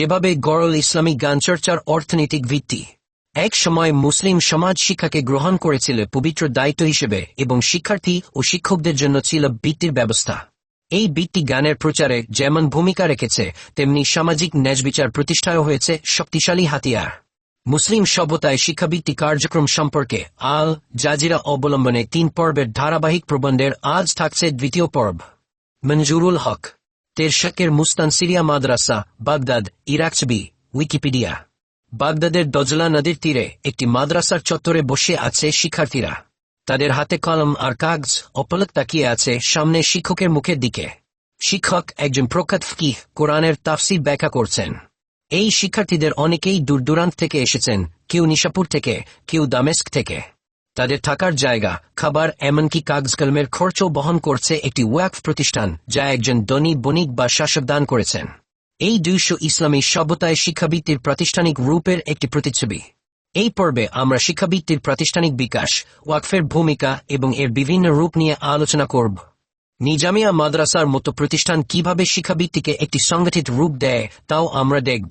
যেভাবে গড়ল ইসলামী গানচর্চার অর্থনৈতিক ভিত্তি। এক সময় মুসলিম সমাজ শিক্ষাকে গ্রহণ করেছিল পবিত্র দায়িত্ব হিসেবে এবং শিক্ষার্থী ও শিক্ষকদের জন্য ছিল বৃত্তির ব্যবস্থা। এই বৃত্তি গানের প্রচারে যেমন ভূমিকা রেখেছে, তেমনি সামাজিক ন্যাযবিচার প্রতিষ্ঠায় হয়েছে শক্তিশালী হাতিয়ার। মুসলিম সভ্যতায় শিক্ষাবৃত্তি কার্যক্রম সম্পর্কে আল জাজিরা অবলম্বনে তিন পর্বের ধারাবাহিক প্রবন্ধের আজ থাকছে দ্বিতীয় পর্ব। মঞ্জুরুল হক তেরশাকের মুস্তান সিরিয়া মাদ্রাসা বাগদাদ ইরাক ছবি উইকিপিডিয়া বাগদাদের দজলা নদীর তীরে একটি মাদ্রাসার চত্বরে বসে আছে শিক্ষার্থীরা। তাদের হাতে কলম আর কাগজ অপলক তাকিয়ে আছে সামনে শিক্ষকের মুখের দিকে। শিক্ষক একজন প্রখ্যাত ফকি কোরআনের তাফসির ব্যাখ্যা করছেন। এই শিক্ষার্থীদের অনেকেই দূর থেকে এসেছেন, কেউ নিশাপুর থেকে, কেউ দামেস্ক থেকে। তাদের থাকার জায়গা, খাবার, এমনকি কাগজ কলমের খরচও বহন করছে একটি ওয়াকফ প্রতিষ্ঠান যা একজন ধনী বণিক বা শাসক দান করেছেন। এই দুইশো ইসলামী সভ্যতায় শিক্ষাবৃত্তির প্রাতিষ্ঠানিক রূপের একটি প্রতিচ্ছবি। এই পর্বে আমরা শিক্ষাবৃত্তির প্রাতিষ্ঠানিক বিকাশ, ওয়াকফের ভূমিকা এবং এর বিভিন্ন রূপ নিয়ে আলোচনা করব। নিজামিয়া মাদ্রাসার মতো প্রতিষ্ঠান কীভাবে শিক্ষাবৃত্তিকে একটি সংগঠিত রূপ দেয়, তাও আমরা দেখব।